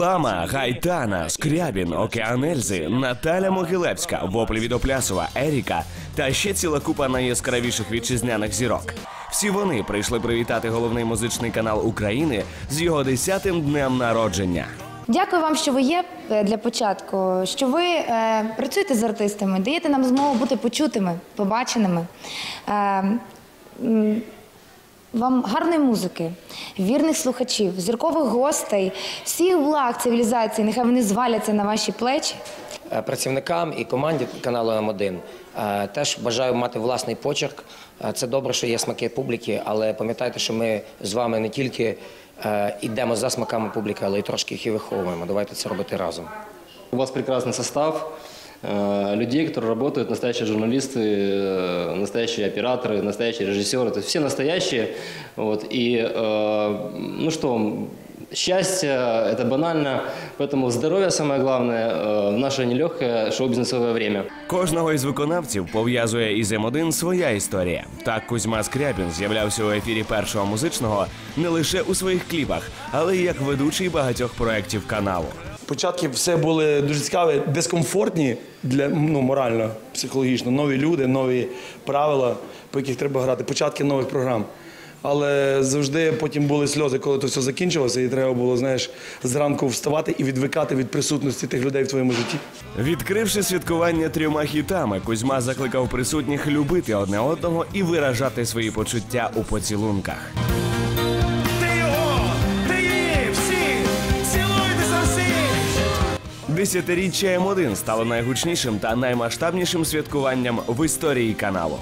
Лама, Гайтана, Скрябін, Океан Ельзи, Наталя Могилевська, Воплі Відоплясова, Еріка та ще ціла купа найяскравіших вітчизняних зірок. Всі вони прийшли привітати головний музичний канал України з його 10-тим днем народження. Дякую вам, що ви є е, для початку, що ви е, працюєте з артистами, даєте нам змогу бути почутими, побаченими. Е, вам гарної музики, вірних слухачів, зіркових гостей, всіх благ цивілізації, нехай вони зваляться на ваші плечі. Е, працівникам і команді каналу М1. Е, Теж бажаю мати власний почерк. Е, Це добре, що є смаки публіки, але пам'ятайте, що ми з вами не тільки йдемо за смаками публіки, але й трошки їх і виховуємо. Давайте це робити разом. У вас прекрасный состав людей, которые работают, настоящие журналисты, э, настоящие операторы, настоящие режиссеры, то есть все настоящие. Вот, и, э, ну что, вам, счастье – это банально, поэтому здоровье самое главное э, в наше нелегкое шоу-бизнесовое время. Кожного із виконавців пов'язує із М1 своя історія. Так Кузьма Скрябін з'являвся у ефірі першого музичного не лише у своїх кліпах, але й як ведучий багатьох проєктів каналу. Початки все були дуже цікаві, дискомфортні для ну, морально, психологічно. Нові люди, нові правила, по яких треба грати, початки нових програм. Але завжди потім були сльози, коли це все закінчилося, і треба було, знаєш, зранку вставати і відвикати від присутності тих людей в твоєму житті. Відкривши святкування трьома хітами, Кузьма закликав присутніх любити одне одного і виражати свої почуття у поцілунках. Десятиріччя М1 стало найгучнішим та наймасштабнішим святкуванням в історії каналу.